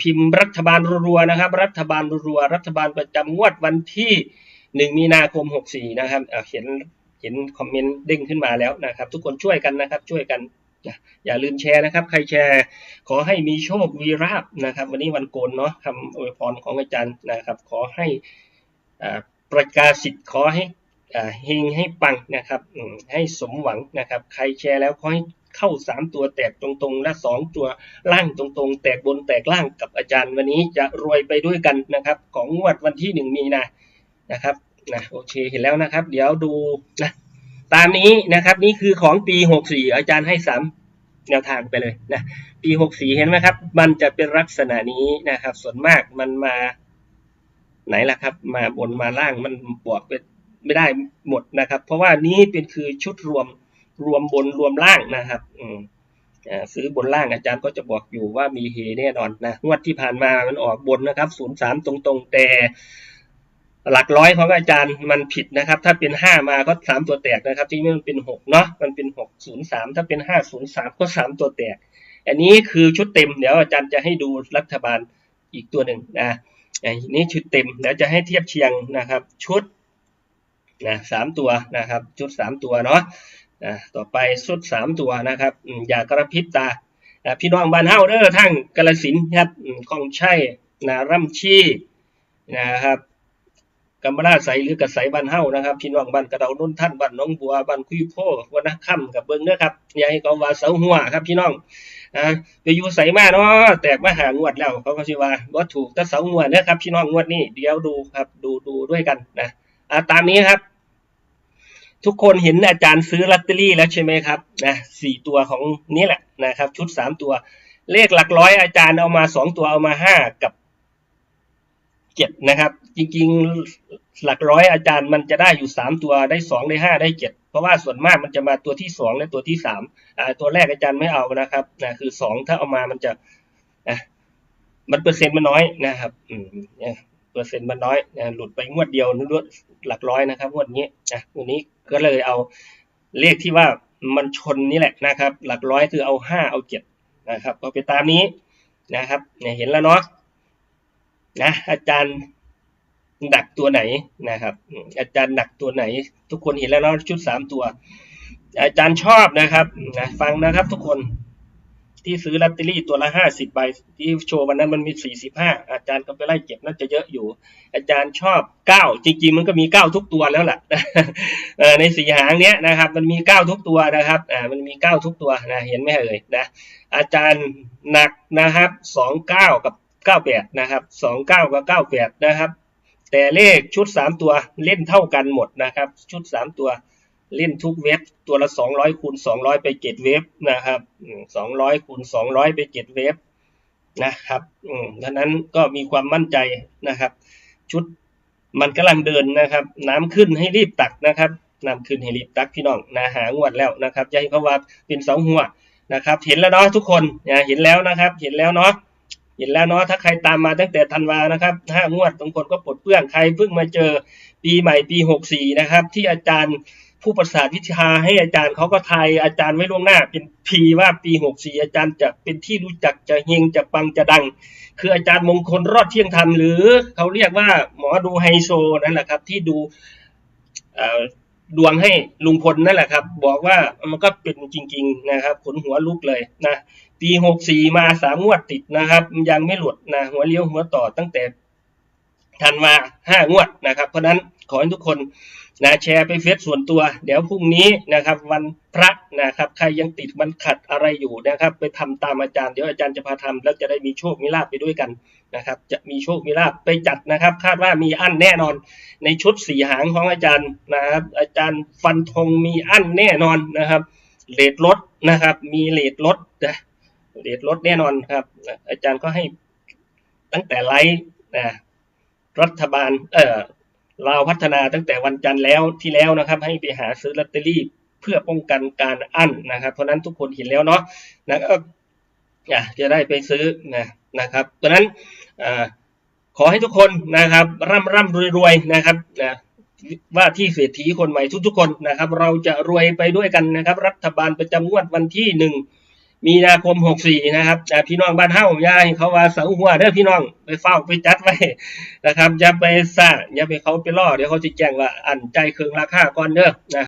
พิมพ์รัฐบาลรัวๆนะครับ รัฐบาลรัวๆรัฐบาลประจำงวดวันที่หนึ่งมีนาคมหกสี่นะครับเห็นเห็นคอมเมนต์เด้งขึ้นมาแล้วนะครับ ทุกคนช่วยกันนะครับ ช่วยกันอย่าลืมแชร์นะครับ ใครแชร์ขอให้มีโชคมีราบนะครับ วันนี้วันโกนเนาะคำอวยพรของอาจารย์นะครับ ขอให้ประกาศสิทธิ์ขอให้เฮงให้ปังนะครับให้สมหวังนะครับ ใครแชร์แล้วขอให้ เข้าสามตัวแตกตรงๆ และสองตัวล่างตรงๆ แตกบนแตกล่างกับอาจารย์ วันนี้จะรวยไปด้วยกันนะครับ ของงวดวันที่หนึ่งมีนานะครับนะโอเคเห็นแล้วนะครับ เดี๋ยวดูนะตามนี้นะครับนี่คือของปีหกสี่อาจารย์ให้สามแนวทางไปเลยนะปีหกสี่เห็นไหมครับ มันจะเป็นลักษณะนี้นะครับ ส่วนมากมันมาไหนล่ะครับ มาบนมาล่างมันบวกเป็นไม่ได้หมดนะครับ เพราะว่านี้เป็นคือชุดรวม รวมบนรวมล่างนะครับอืมซื้อบนล่างอาจารย์ก็จะบอกอยู่ว่ามีเฮแน่นอนนะงวดที่ผ่านมามันออกบนนะครับศูนย์สามตรงๆ แต่หลักร้อยของอาจารย์มันผิดนะครับ ถ้าเป็นห้ามาก็สามตัวแตกนะครับที่นี่มันเป็นหกเนาะมันเป็นหกศูนย์สามถ้าเป็นห้าศูนย์สามก็สามตัวแตก อันนี้คือชุดเต็มเดี๋ยวอาจารย์จะให้ดูรัฐบาลอีกตัวหนึ่งนะอันนี้ชุดเต็มเดี๋ยวจะให้เทียบเชียงนะครับ ชุดนะสามตัวนะครับ ชุดสามตัวเนาะ อ่าต่อไปชุดสามตัวนะครับอย่ากระพริบตาพี่น้องบ้านเฮาเด้อทั้งกาลสินครับอืมของใช่นาร่ำชีนะครับกำมะลาใสหรือกระใสบ้านเฮานะครับ พี่น้องบ้านกระเดานุ่นท่านบ้านน้องบัวบ้านคุยโพวันนะค่ำกับเบิ้งเด้อครับอย่าให้เขาว่าเสาหัวครับ พี่น้องอ่าไปอยู่ใสมาเนาะแตกมาหางวดแล้วเขาก็สิว่าบ่ถูกแต่เสาหัวเด้อครับ พี่น้องงวดนี้เดี๋ยวดูครับ ดูดูด้วยกันนะอ่าตามนี้ครับ ทุกคนเห็นอาจารย์ซื้อลอตเตอรี่แล้วใช่ไหมครับนะสี่ตัวของนี่แหละนะครับ ชุดสามตัว เลขหลักร้อยอาจารย์เอามาสองตัวเอามาห้ากับเจ็ดนะครับ จริงๆหลักร้อยอาจารย์มันจะได้อยู่สามตัวได้สองได้ห้าได้เจ็ดเพราะว่าส่วนมากมันจะมาตัวที่สองและตัวที่สามตัวแรกอาจารย์ไม่เอานะครับนะคือสองถ้าเอามามันจะนะมันเปอร์เซ็นต์มันน้อยนะครับ อืม ปอร์เซ็นต์มันน้อยนะหลุดไปงวดเดียวนึกว่าหลักร้อยนะครับงวดนี้อะวันนี้ก็เลยเอาเลขที่ว่ามันชนนี่แหละนะครับ หลักร้อยคือเอาห้าเอาเจ็ดนะครับ ก็ไปตามนี้นะครับเนี่ยเห็นแล้วเนาะนะอาจารย์ดักตัวไหนนะครับอืมอาจารย์ดักตัวไหน ทุกคนเห็นแล้วเนาะชุดสามตัว อาจารย์ชอบนะครับนะฟังนะครับทุกคน ที่ซื้อลอตเตอรี่ตัวละห้าสิบใบที่โชว์วันนั้นมันมีสี่สิบห้าอาจารย์ก็ไปไล่เก็บน่าจะเยอะอยู่ อาจารย์ชอบเก้าจริงๆมันก็มีเก้าทุกตัวแล้วแหละเอ่อในสี่หางเนี้ยนะครับ มันมีเก้าทุกตัวนะครับอ่ามันมีเก้าทุกตัวนะเห็นไหมเอ่ยนะอาจารย์หนักนะครับสองเก้ากับเก้าแปดนะครับสองเก้ากับเก้าแปดนะครับ แต่เลขชุดสามตัวเล่นเท่ากันหมดนะครับ ชุดสามตัว เล่นทุกเว็บตัวละสองร้อยคูณสองร้อยไปเจ็ดเว็บนะครับสองร้อยคูณสองร้อยไปเจ็ดเว็บนะครับอืดังนั้นก็มีความมั่นใจนะครับ ชุดมันกำลังเดินนะครับ น้ำขึ้นให้รีบตักนะครับน้ำขึ้นให้รีบตักพี่น้องนะหางวดแล้วนะครับอย่าให้เขาว่าเป็นเสาหัวนะครับ เห็นแล้วเนาะทุกคนนะเห็นแล้วนะครับ เห็นแล้วเนาะเห็นแล้วเนาะถ้าใครตามมาตั้งแต่ธันวานะครับห้างวดบางคนก็ปลดเปื้องใครเพิ่งมาเจอปีใหม่ปีหกสี่นะครับ ที่อาจารย์ ผู้ประสาทวิชาให้อาจารย์เขาก็ทายอาจารย์ไว้ล่วงหน้า เป็นพีว่าปีหกสี่อาจารย์จะเป็นที่รู้จักจะเฮงจะปังจะดัง คืออาจารย์มงคลรอดเที่ยงธรรมหรือเขาเรียกว่าหมอดูไฮโซนั่นแหละครับ ที่ดูดวงให้ลุงพลนั่นแหละครับ บอกว่ามันก็เป็นจริง ๆ นะครับขนหัวลุกเลยนะปีหกสี่มาสามงวดติดนะครับ ยังไม่หลุดนะหัวเลี้ยวหัวต่อตั้งแต่ ธันวาห้างวดนะครับ เพราะนั้นขอให้ทุกคนนะแชร์ไปเฟซส่วนตัว เดี๋ยวพรุ่งนี้นะครับวันพระนะครับใครยังติดมันขัดอะไรอยู่นะครับ ไปทำตามอาจารย์เดี๋ยวอาจารย์จะพาทำแล้วจะได้มีโชคมีลาภไปด้วยกันนะครับ จะมีโชคมีลาภไปจัดนะครับ คาดว่ามีอั้นแน่นอน ในชุดสีหางของอาจารย์นะครับ อาจารย์ฟันธงมีอั้นแน่นอนนะครับเลทลดนะครับ มีเลทลดนะเลทลดแน่นอนครับ อาจารย์ก็ให้ตั้งแต่ไลฟ์นะ รัฐบาลเอ่อลาวพัฒนาตั้งแต่วันจันทร์แล้วที่แล้วนะครับ ให้ไปหาซื้อลอตเตอรี่เพื่อป้องกันการอั้นนะครับ เพราะนั้นทุกคนเห็นแล้วเนาะนะก็จะได้ไปซื้อนะนะครับเพราะนั้นอขอให้ทุกคนนะครับร่ำร่ำรวยรวยๆนะครับนะว่าที่เศรษฐีคนใหม่ทุกๆคนนะครับ เราจะรวยไปด้วยกันนะครับ รัฐบาลประจำงวดวันที่หนึ่ง มีนาคม64นะครับอ่พี่น้องบ้านเฮาย่าเขาว่าเสาหัวเด้อพี่น้องไปเฝ้าไปจัดไว้นะครับอย่าไปซ่าอย่าไปเขาไปล่อเดี๋ยวเขาจะแจ้งว่าอันใจเครื่องราคาก่อนเด้อนะ